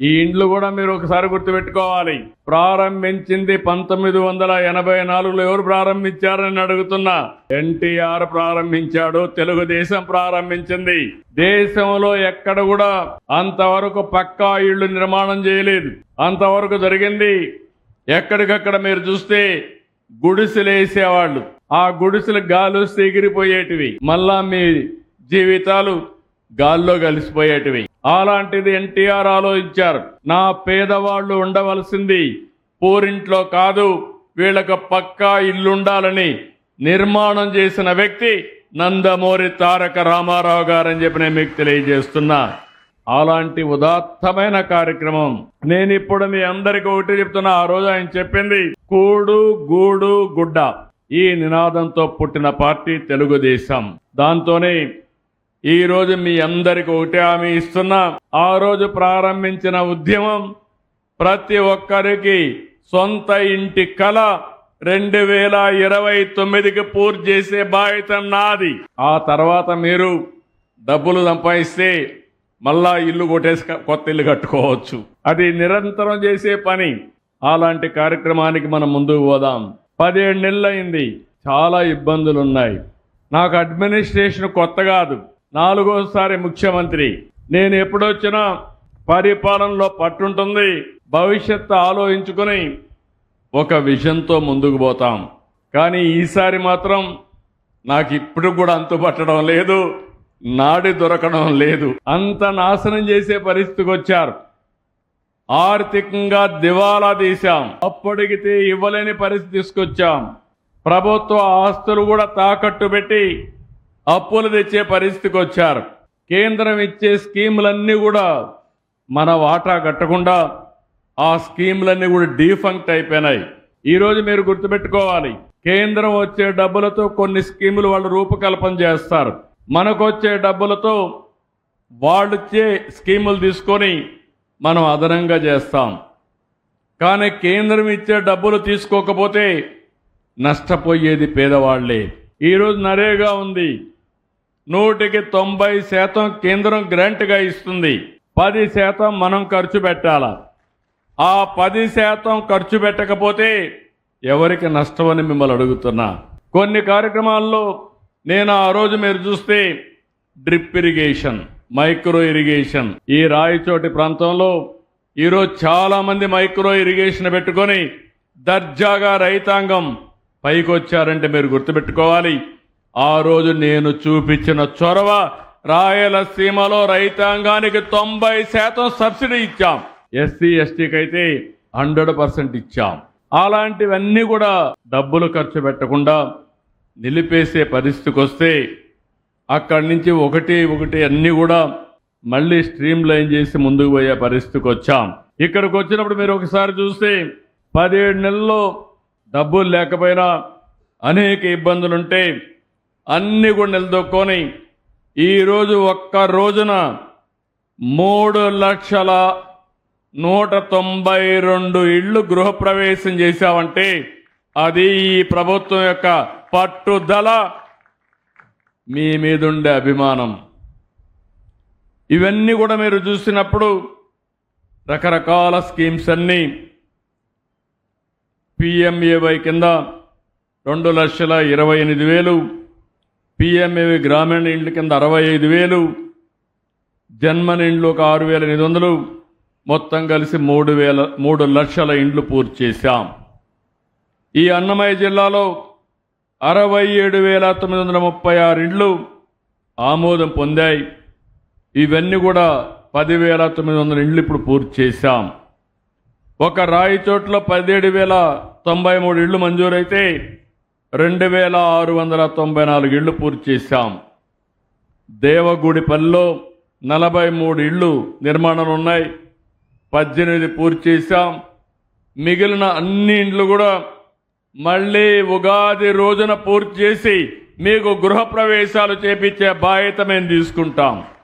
ఈ ఇండ్లు కూడా మీరు ఒకసారి గుర్తుపెట్టుకోవాలి. ప్రారంభించింది పంతొమ్మిది వందల ఎనభై నాలుగులో ఎవరు ప్రారంభించారని అడుగుతున్నా. ఎన్టీఆర్ ప్రారంభించాడు తెలుగుదేశం ప్రారంభించింది. దేశంలో ఎక్కడ కూడా అంతవరకు పక్కా ఇళ్ళు నిర్మాణం చేయలేదు. అంతవరకు జరిగింది. ఎక్కడికక్కడ మీరు చూస్తే గుడిసెలు వేసేవాళ్ళు. ఆ గుడిసెలు గాలు వస్తే ఎగిరిపోయేటివి. మళ్ళా మీ జీవితాలు గాల్లో కలిసిపోయేటివి. అలాంటిది ఎన్టీఆర్ ఆలోచించారు. నా పేదవాళ్ళు ఉండవలసింది పూరింట్లో కాదు వీళ్ళకు పక్కా ఇల్లుండాలని నిర్మాణం చేసిన వ్యక్తి నందమూరి తారక రామారావు గారని చెప్పి నేను మీకు తెలియజేస్తున్నా. అలాంటి ఉదాత్తమైన కార్యక్రమం. నేను ఇప్పుడు మీ అందరికి ఒకటి చెప్తున్నా. ఆ రోజు ఆయన చెప్పింది కూడు గూడు గుడ్డ. ఈ నినాదంతో పుట్టిన పార్టీ తెలుగుదేశం. దాంతోనే ఈ రోజు మీ అందరికి ఒకటే హామీ ఇస్తున్నా. ఆ రోజు ప్రారంభించిన ఉద్యమం ప్రతి ఒక్కరికి సొంత ఇంటి కళ రెండు వేల ఇరవై తొమ్మిదికి పూర్తి చేసే బాధ్యత నాది. ఆ తర్వాత మీరు డబ్బులు సంపాదిస్తే మళ్ళా ఇల్లు కొట్టేసి కొత్త ఇల్లు కట్టుకోవచ్చు. అది నిరంతరం చేసే పని. అలాంటి కార్యక్రమానికి మనం ముందుకు పోదాం. పదిహేడు నెలలు అయింది చాలా ఇబ్బందులు ఉన్నాయి నాకు అడ్మినిస్ట్రేషన్ కొత్త కాదు. నాలుగోసారి ముఖ్యమంత్రి. నేను ఎప్పుడొచ్చినా పరిపాలనలో పట్టుంటుంది భవిష్యత్తు ఆలోచించుకొని ఒక విజన్తో ముందుకు పోతాం. కానీ ఈసారి మాత్రం నాకు ఇప్పుడు కూడా అంతు పట్టడం లేదు నాడి దొరకడం లేదు. అంత నాశనం చేసే పరిస్థితికి వచ్చారు. ఆర్థికంగా దివాలా తీశాం. అప్పటికితే ఇవ్వలేని పరిస్థితి తీసుకొచ్చాం. ప్రభుత్వ ఆస్తులు కూడా తాకట్టు పెట్టి అప్పులు తెచ్చే పరిస్థితికి వచ్చారు. కేంద్రం ఇచ్చే స్కీములన్నీ కూడా మన వాటా కట్టకుండా ఆ స్కీములన్నీ కూడా డీఫంక్ట్ అయిపోయినాయి. ఈరోజు మీరు గుర్తుపెట్టుకోవాలి కేంద్రం వచ్చే డబ్బులతో కొన్ని స్కీములు వాళ్ళు రూపకల్పన చేస్తారు. మనకు వచ్చే డబ్బులతో వాళ్ళు ఇచ్చే స్కీములు తీసుకొని మనం అదనంగా చేస్తాం. కానీ కేంద్రం ఇచ్చే డబ్బులు తీసుకోకపోతే నష్టపోయేది పేదవాళ్ళే. ఈరోజు నరేగా ఉంది. నూటికి తొంభై శాతం కేంద్రం గ్రాంట్గా ఇస్తుంది. పది శాతం మనం ఖర్చు పెట్టాల? ఆ పది శాతం ఖర్చు పెట్టకపోతే ఎవరికి నష్టమని మిమ్మల్ని అడుగుతున్నా. కొన్ని కార్యక్రమాల్లో నేను ఆ రోజు మీరు చూస్తే డ్రిప్ ఇరిగేషన్ మైక్రో ఇరిగేషన్. ఈ రాయచోటి ప్రాంతంలో ఈరోజు చాలామంది మైక్రో ఇరిగేషన్ పెట్టుకొని దర్జాగా రైతాంగం పైకొచ్చారంటే మీరు గుర్తుపెట్టుకోవాలి. ఆ రోజు నేను చూపించిన చొరవ రాయలసీమలో రైతాంగానికి తొంభై శాతం సబ్సిడీ ఇచ్చాం. ఎస్సీ ఎస్టీకి అయితే హండ్రెడ్ పర్సెంట్ ఇచ్చాం. అలాంటివన్నీ కూడా డబ్బులు ఖర్చు పెట్టకుండా నిలిపేసే పరిస్థితికి వస్తే అక్కడి నుంచి ఒకటి ఒకటి అన్నీ కూడా మళ్ళీ స్ట్రీమ్ లైన్ చేసి ముందుకు పోయే పరిస్థితికి వచ్చాం ఇక్కడికి వచ్చినప్పుడు మీరు ఒకసారి చూస్తే పదిహేడు నెలల్లో డబ్బులు లేకపోయినా అనేక ఇబ్బందులుంటే అన్నీ కూడా నిలదొక్కొని ఈరోజు ఒక్క రోజున మూడు లక్షల నూట తొంభై రెండు ఇళ్ళు గృహప్రవేశం చేశామంటే అది ఈ ప్రభుత్వం యొక్క పట్టుదల. మీ మీదుండే అభిమానం. ఇవన్నీ కూడా మీరు చూసినప్పుడు రకరకాల స్కీమ్స్ అన్నీ పిఎంఏవై కింద రెండు లక్షల ఇరవై ఎనిమిది వేలు పిఎంఏవి గ్రామీణ ఇండ్ల కింద అరవై ఐదు వేలు జన్మన్ ఇండ్లు ఒక ఆరు వేల ఎనిమిది వందలు మొత్తం కలిసి మూడు వేల మూడు లక్షల ఇండ్లు పూర్తి చేశాం. ఈ అన్నమయ్య జిల్లాలో అరవై ఏడు వేల తొమ్మిది వందల ముప్పై ఆరు ఇండ్లు ఆమోదం పొందాయి. ఇవన్నీ కూడా పదివేల తొమ్మిది వందల ఇండ్లు ఇప్పుడు పూర్తి చేశాం. ఒక రాయి చోట్ల పదిహేడు వేల తొంభై మూడు ఇళ్ళు మంజూరైతే రెండు వేల ఆరు వందల తొంభై నాలుగు ఇళ్ళు పూర్తి చేశాం. దేవగూడిపల్లిలో నలభై మూడు ఇళ్ళు నిర్మాణాలు ఉన్నాయి పద్దెనిమిది పూర్తి చేశాం. మిగిలిన అన్ని ఇండ్లు కూడా మళ్ళీ ఉగాది రోజున పూర్తి చేసి మీకు గృహప్రవేశాలు చేపించే బాధ్యత మేము తీసుకుంటాం.